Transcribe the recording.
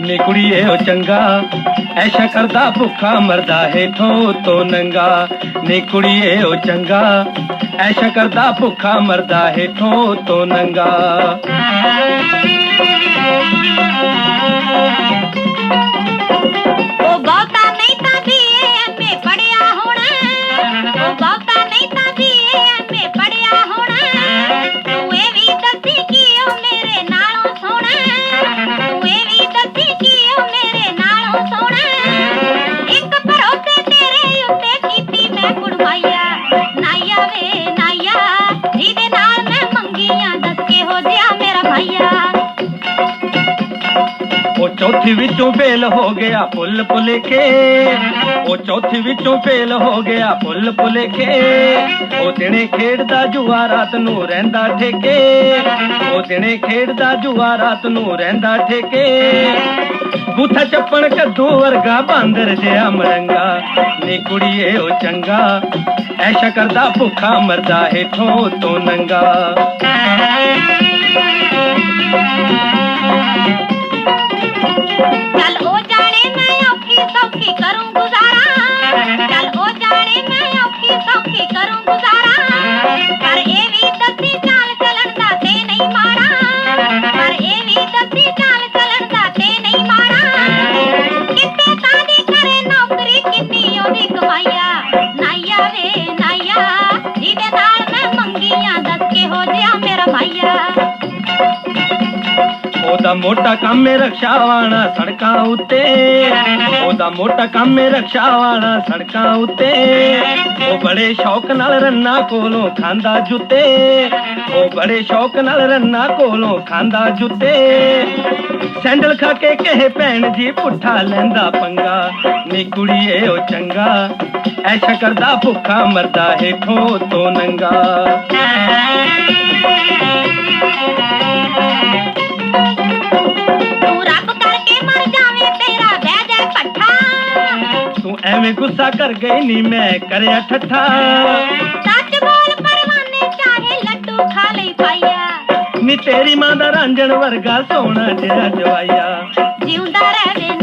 ਨੀ ਕੁੜੀਏ ਉਹ ਚੰਗਾ ਐਸ਼ਾ ਕਰਦਾ ਭੁੱਖਾ ਮਰਦਾ ਹੇਠੋਂ ਤੋਂ ਨੰਗਾ ਨੀ ਕੁੜੀਏ ਉਹ ਚੰਗਾ ਐਸ਼ਾ ਕਰਦਾ ਭੁੱਖਾ ਮਰਦਾ ਹੇਠੋਂ ਤੋਂ ਨੰਗਾ ਚੌਥੀ ਵਿੱਚੋਂ ਫੇਲ ਹੋ ਗਿਆ ਪੁੱਲ ਪੁਲੇਖੇ ਉਹ ਚੌਥੀ ਵਿੱਚੋਂ ਫੇਲ ਹੋ ਗਿਆ ਪੁੱਲ ਪੁਲੇਖੇ ਉਹ ਦਿਨੇ ਖੇਡਦਾ ਜੂਆ ਰਾਤ ਨੂੰ ਰਹਿੰਦਾ ਠੇਕੇ ਉਹ ਦਿਨੇ ਖੇਡਦਾ ਜੂਆ ਰਾਤ ਨੂੰ ਰਹਿੰਦਾ ਠੇਕੇ ਬੂਥਾ ਚੱਪਣ ਕੱਦੂ ਵਰਗਾ ਬਾਂਦਰ ਜਿਹਾ ਮਰੰਗਾ ਨੀ ਕੁੜੀਏ ਉਹ ਚੰਗਾ ਐਸ਼ਾ ਕਰਦਾ ਭੁੱਖਾ ਮਰਦਾ ਹੇਠੋਂ ਤੋਂ ਨੰਗਾ ਦੱਸ ਕਿਹੋ ਜਿਹਾ ਮੇਰਾ ਭਾਈਆ ਉਹਦਾ ਮੋਟਾ ਕੰਮ ਏ ਰਕਸ਼ਾ ਵਾਣਾ ਸੜਕਾਂ ਉੱਤੇ ਉਹਦਾ ਮੋਟਾ ਕੰਮ ਏ ਰਕਸ਼ਾ ਵਾਣਾ ਸੜਕਾਂ ਉੱਤੇ ਉਹ ਬੜੇ ਸ਼ੌਕ ਨਾਲ ਰੰਨਾ ਕੋਲੋਂ ਖਾਂਦਾ ਜੁੱਤੇ ਉਹ ਬੜੇ ਸ਼ੌਕ ਨਾਲ ਰੰਨਾ ਕੋਲੋਂ ਖਾਂਦਾ ਜੁੱਤੇ ਸੈਂਡਲ ਖਾ ਕੇ ਕਹੇ ਭੈਣ ਜੀ ਪੁੱਠਾ ਲੈਂਦਾ ਪੰਗਾ ਨੀ ਕੁੜੀਏ ਉਹ ਚੰਗਾ ਐਸ਼ਾ ਕਰਦਾ ਭੁੱਖਾ ਮਰਦਾ ਹੇਠੋਂ ਤੋਂ ਨੰਗਾ ਐਵੇਂ ਗੁੱਸਾ ਕਰ ਗਈ ਨੀ ਮੈਂ ਕਰਿਆ ਠੱਠਾ ਸੱਚ ਬੋਲ ਪਰਵਾਨੇ ਚਾਹੇ ਲੱਡੂ ਖਾ ਲਈ ਪਾਈਆ ਨੀ ਤੇਰੀ ਮਾਂ ਦਾ ਰਾਂਝਣ ਵਰਗਾ ਸੋਹਣਾ ਜਿਹਾ ਜਵਾਈਆ ਜਿਉਂਦਾ ਰਹਿਵੇ